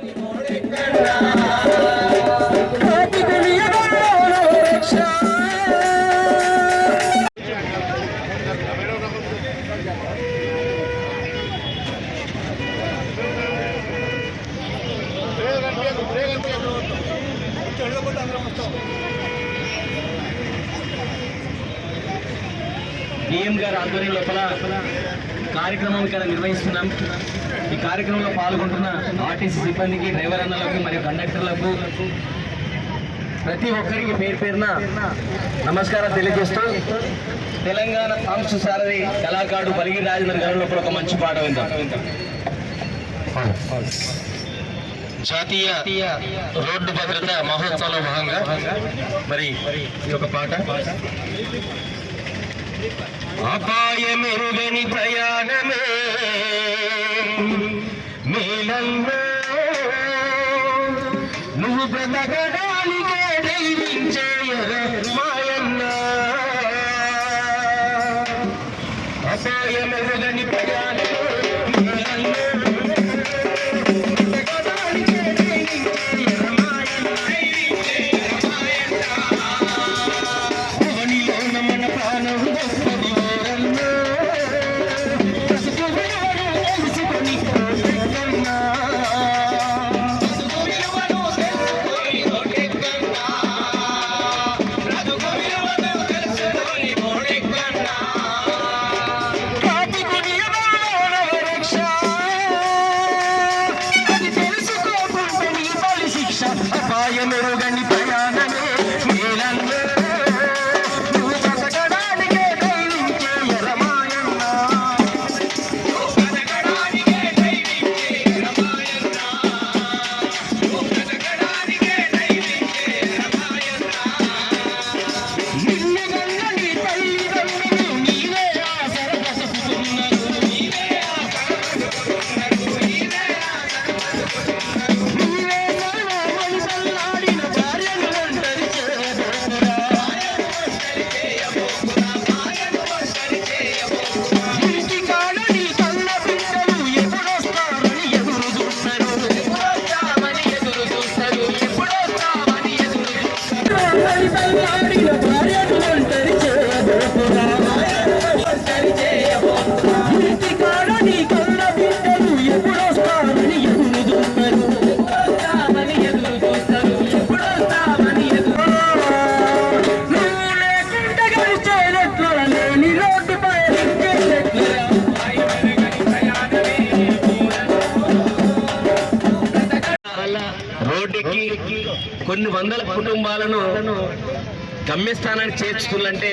DM గారి ఆధ్వర్యం లోపల కార్యక్రమం ఇక్కడ నిర్వహిస్తున్నాం. ఈ కార్యక్రమంలో పాల్గొంటున్న ఆర్టీసీ సిబ్బందికి డ్రైవర్ అన్నలకు మరియు కండక్టర్లకు ప్రతి ఒక్కరికి పేరు పేరున నమస్కారం తెలియజేస్తూ తెలంగాణ సాంస్కృతిక సారథి కళాకారుడు బలిగి రాజేంద్ర గారి లోపల ఒక మంచి పాట విందాం. జాతీయ రోడ్డు భద్రత మహోత్సవంలో భాగంగా మరి ఈ యొక్క పాట. అపాయమెరుగని ప్రయాణమే. మేలల్లో నువ్వు బ్రతకడానికే దైవించేయర మాయన్న అపాయమెరుగని రోడ్డెక్కి కొన్ని వందల కుటుంబాలను గమ్యస్థానానికి చేర్చుతుందంటే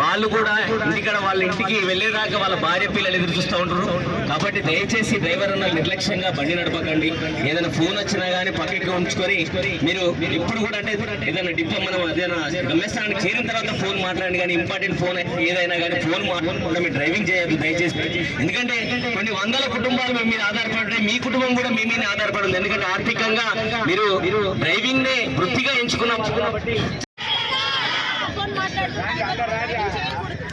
వాళ్ళు కూడా ఇంటికడ వాళ్ళ ఇంటికి వెళ్ళేదాకా వాళ్ళ భార్య పిల్లలు ఎదురు చూస్తూ ఉంటారు కాబట్టి దయచేసి డ్రైవర్ అన్న నిర్లక్ష్యంగా బండి నడపకండి. ఏదైనా ఫోన్ వచ్చినా కానీ పక్కకి ఉంచుకొని మీరు ఇప్పుడు కూడా అంటే ఏదైనా డిపో మనం ఏదైనా గమ్యస్థానానికి చేరిన తర్వాత ఫోన్ మాట్లాడండి కానీ ఇంపార్టెంట్ ఫోన్ ఏదైనా కానీ ఫోన్ మాట్లాడకుండా మీరు డ్రైవింగ్ చేయొద్దు దయచేసి. ఎందుకంటే కొన్ని వందల కుటుంబాలు మీ మీద ఆధారపడి మీ కుటుంబం కూడా మీ మీద ఆధారపడి ఉంది. ఎందుకంటే ఆర్థికంగా మీరు మీరు డ్రైవింగ్ నే వృత్తిగా ఎంచుకున్నాం. రాజా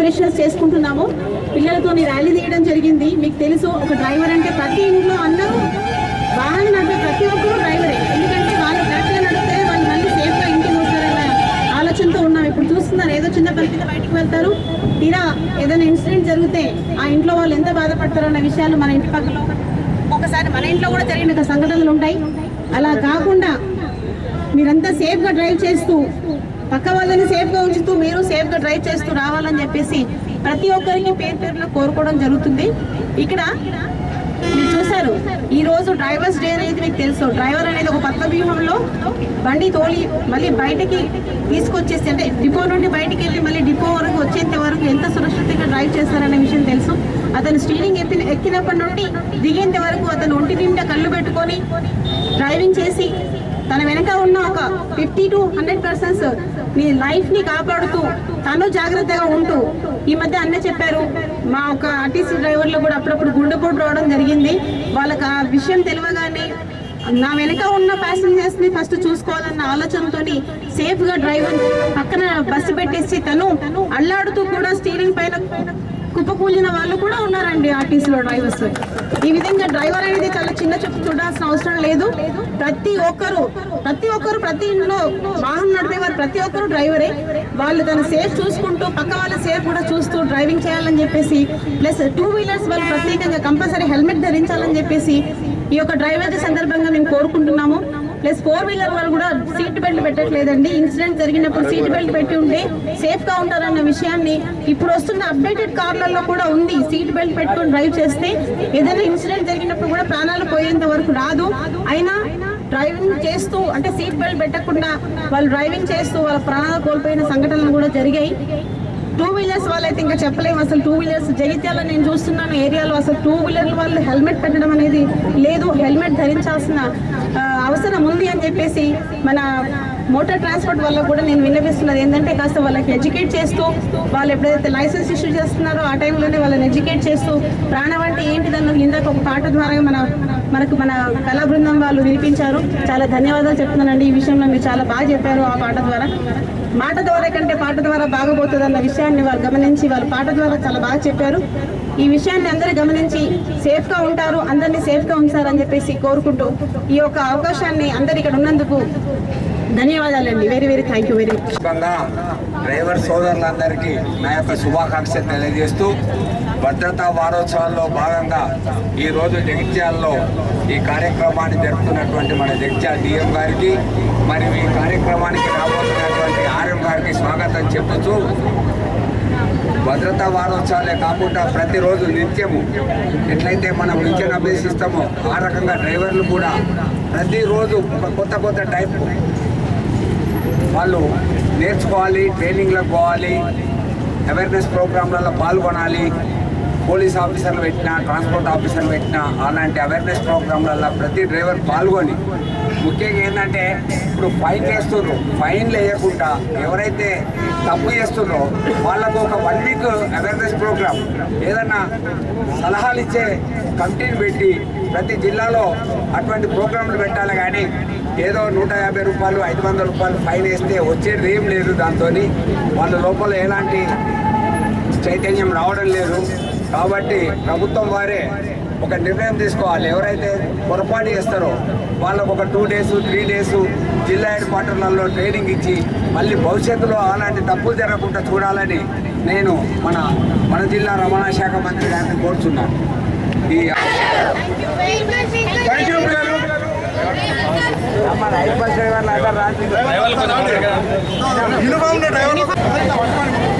ప్రిపరేషన్స్ చేసుకుంటున్నాము. పిల్లలతో ర్యాలీ తీయడం జరిగింది. మీకు తెలుసు ఒక డ్రైవర్ అంటే ప్రతి ఇంట్లో అందరూ వాహనం నడిపే ప్రతి ఒక్కరు డ్రైవరే. ఎందుకంటే వాళ్ళు కరెక్ట్గా నడిపితే వాళ్ళు మళ్ళీ సేఫ్గా ఇంటికి వస్తారన్న ఆలోచనతో ఉన్నాం. ఇప్పుడు చూస్తున్నారు ఏదో చిన్న పని మీద బయటకు వెళ్తారు. తీరా ఏదైనా ఇన్సిడెంట్ జరిగితే ఆ ఇంట్లో వాళ్ళు ఎంత బాధపడతారన్న విషయాలు మన ఇంటి పక్కన ఒకసారి మన ఇంట్లో కూడా జరిగిన సంఘటనలు ఉంటాయి. అలా కాకుండా మీరంతా సేఫ్గా డ్రైవ్ చేస్తూ పక్క వాళ్ళని సేఫ్గా ఉంచుతూ మీరు సేఫ్గా డ్రైవ్ చేస్తూ రావాలని చెప్పేసి ప్రతి ఒక్కరికి పేరు పేరులో కోరుకోవడం జరుగుతుంది. ఇక్కడ మీరు చూసారు ఈ రోజు డ్రైవర్స్ డే అనేది మీకు తెలుసు. డ్రైవర్ అనేది ఒక పక్క వ్యూహంలో బండి తోలి మళ్ళీ బయటికి తీసుకొచ్చేసి అంటే డిపో నుండి బయటికి వెళ్ళి మళ్ళీ డిపో వరకు వచ్చేంత వరకు ఎంత సురక్షితంగా డ్రైవ్ చేస్తారనే విషయం తెలుసు. అతను స్టీరింగ్ ఎక్కిన ఎక్కినప్పటి నుండి దిగేంత వరకు అతను ఒంటి నిండా కళ్ళు పెట్టుకొని డ్రైవింగ్ చేసి తన వెనక ఉన్న ఒక ఫిఫ్టీ టు హండ్రెడ్ పర్సెంట్స్ నీ లైఫ్ని కాపాడుతూ తను జాగ్రత్తగా ఉంటూ ఈ మధ్య అన్న చెప్పారు. మా ఒక ఆర్టీసీ డ్రైవర్లు కూడా అప్పుడప్పుడు గుండెపోటు రావడం జరిగింది. వాళ్ళకి ఆ విషయం తెలియగానే నా వెనక ఉన్న ప్యాసింజర్స్ని ఫస్ట్ చూసుకోవాలన్న ఆలోచనతోని సేఫ్గా డ్రైవర్ పక్కన బస్సు పెట్టేసి తను అల్లాడుతూ కూడా స్టీరింగ్ పైన కుప్పకూలిన వాళ్ళు కూడా ఉన్నారండి ఆర్టీసీలో డ్రైవర్స్. ఈ విధంగా డ్రైవర్ అనేది చాలా చిన్న చూపు చూడాల్సిన అవసరం లేదు. ప్రతి ఒక్కరు ప్రతి ఒక్కరు ప్రతి ఇంట్లో వాహనం నడిపేవారు ప్రతి ఒక్కరు డ్రైవరే. వాళ్ళు తన సేఫ్ చూసుకుంటూ పక్క వాళ్ళ సేఫ్ కూడా చూస్తూ డ్రైవింగ్ చేయాలని చెప్పేసి ప్లస్ టూ వీలర్స్ వాళ్ళు ప్రత్యేకంగా కంపల్సరీ హెల్మెట్ ధరించాలని చెప్పేసి ఈ యొక్క డ్రైవర్ సందర్భంగా మేము కోరుకుంటున్నాము. ప్లస్ ఫోర్ వీలర్ వాళ్ళు కూడా సీట్ బెల్ట్ పెట్టట్లేదండి. ఇన్సిడెంట్ జరిగినప్పుడు సీట్ బెల్ట్ పెట్టి ఉంటే సేఫ్గా ఉంటారన్న విషయాన్ని ఇప్పుడు వస్తున్న అప్డేటెడ్ కార్లలో కూడా ఉంది. సీట్ బెల్ట్ పెట్టుకొని డ్రైవ్ చేస్తే ఏదైనా ఇన్సిడెంట్ జరిగినప్పుడు కూడా ప్రాణాలు పోయేంత వరకు రాదు. అయినా డ్రైవింగ్ చేస్తూ అంటే సీట్ బెల్ట్ పెట్టకుండా వాళ్ళు డ్రైవింగ్ చేస్తూ వాళ్ళ ప్రాణాలు కోల్పోయిన సంఘటనలు కూడా జరిగాయి. టూ వీలర్స్ వాళ్ళైతే ఇంకా చెప్పలేము. అసలు టూ వీలర్స్ జగిత్యాల నేను చూస్తున్నాను ఏరియాలో. అసలు టూ వీలర్ వాళ్ళు హెల్మెట్ పెట్టడం అనేది లేదు. హెల్మెట్ ధరించాల్సిన అవసరం ఉంది అని చెప్పేసి మన మోటార్ ట్రాన్స్పోర్ట్ వల్ల కూడా నేను విన్నవిస్తున్నది. ఏంటంటే కాస్త వాళ్ళకి ఎడ్యుకేట్ చేస్తూ వాళ్ళు ఎప్పుడైతే లైసెన్స్ ఇష్యూ చేస్తున్నారో ఆ టైంలోనే వాళ్ళని ఎడ్యుకేట్ చేస్తూ ప్రాణం అంటే ఏంటిదన్నది ఇందాక ఒక పాట ద్వారా మన మనకు మన కళా బృందం వాళ్ళు వినిపించారు. చాలా ధన్యవాదాలు చెప్తున్నానండి. ఈ విషయంలో మీరు చాలా బాగా చెప్పారు ఆ పాట ద్వారా. మాట ద్వారా కంటే పాట ద్వారా బాగపోతుంది అన్న విషయాన్ని వాళ్ళు గమనించి వాళ్ళు పాట ద్వారా చాలా బాగా చెప్పారు. ఈ విషయాన్ని అందరూ గమనించి సేఫ్గా ఉంటారు అందరినీ సేఫ్గా ఉంచారని చెప్పేసి కోరుకుంటూ ఈ యొక్క అవకాశాన్ని అందరు ఇక్కడ ఉన్నందుకు ధన్యవాదాలండి. Very very thank you very much driver సోదరులందరికీ నా యొక్క శుభాకాంక్షలు తెలియజేస్తూ భద్రతా వారోత్సవాల్లో భాగంగా ఈరోజు జగిత్యాలలో ఈ కార్యక్రమాన్ని జరుపుతున్నటువంటి మన జగిత్యాల డిఎం గారికి మరియు ఈ కార్యక్రమానికి రాబోతున్నటువంటి ఆర్ఎం గారికి స్వాగతం చెబుతూ భద్రతా వారోత్సవాలే కాకుండా ప్రతిరోజు నిత్యము ఎట్లయితే మనం నిత్యం అభ్యసిస్తామో ఆ రకంగా డ్రైవర్లు కూడా ప్రతిరోజు కొత్త కొత్త టైప్ వాళ్ళు నేర్చుకోవాలి ట్రైనింగ్లకు పోవాలి అవేర్నెస్ ప్రోగ్రాంలలో పాల్గొనాలి పోలీస్ ఆఫీసర్లు పెట్టినా ట్రాన్స్పోర్ట్ ఆఫీసర్లు పెట్టినా అలాంటి అవేర్నెస్ ప్రోగ్రాంలలో ప్రతి డ్రైవర్ పాల్గొని ముఖ్యంగా ఏంటంటే ఇప్పుడు ఫైన్ వేస్తున్నారు ఫైన్లు వేయకుండా ఎవరైతే తప్పు చేస్తున్నారో వాళ్ళకు ఒక వన్ వీక్ అవేర్నెస్ ప్రోగ్రామ్. ఏదన్నా సలహాలు ఇచ్చే కమిటీని పెట్టి ప్రతి జిల్లాలో అటువంటి ప్రోగ్రాంలు పెట్టాలి కానీ ఏదో నూట యాభై రూపాయలు ఐదు వందల రూపాయలు ఫైన్ వేస్తే వచ్చేది ఏం లేదు దాంతో వాళ్ళ లోపల ఎలాంటి చైతన్యం రావడం లేదు. కాబట్టి ప్రభుత్వం వారే ఒక నిర్ణయం తీసుకోవాలి. ఎవరైతే పొరపాటు చేస్తారో వాళ్ళకు ఒక టూ డేస్ త్రీ డేస్ జిల్లా హెడ్ క్వార్టర్లలో ట్రైనింగ్ ఇచ్చి మళ్ళీ భవిష్యత్తులో అలాంటి తప్పులు జరగకుండా చూడాలని నేను మన మన జిల్లా రవాణా శాఖ మంత్రి గారిని కోరుచున్నాను ఈ డ్రైవర్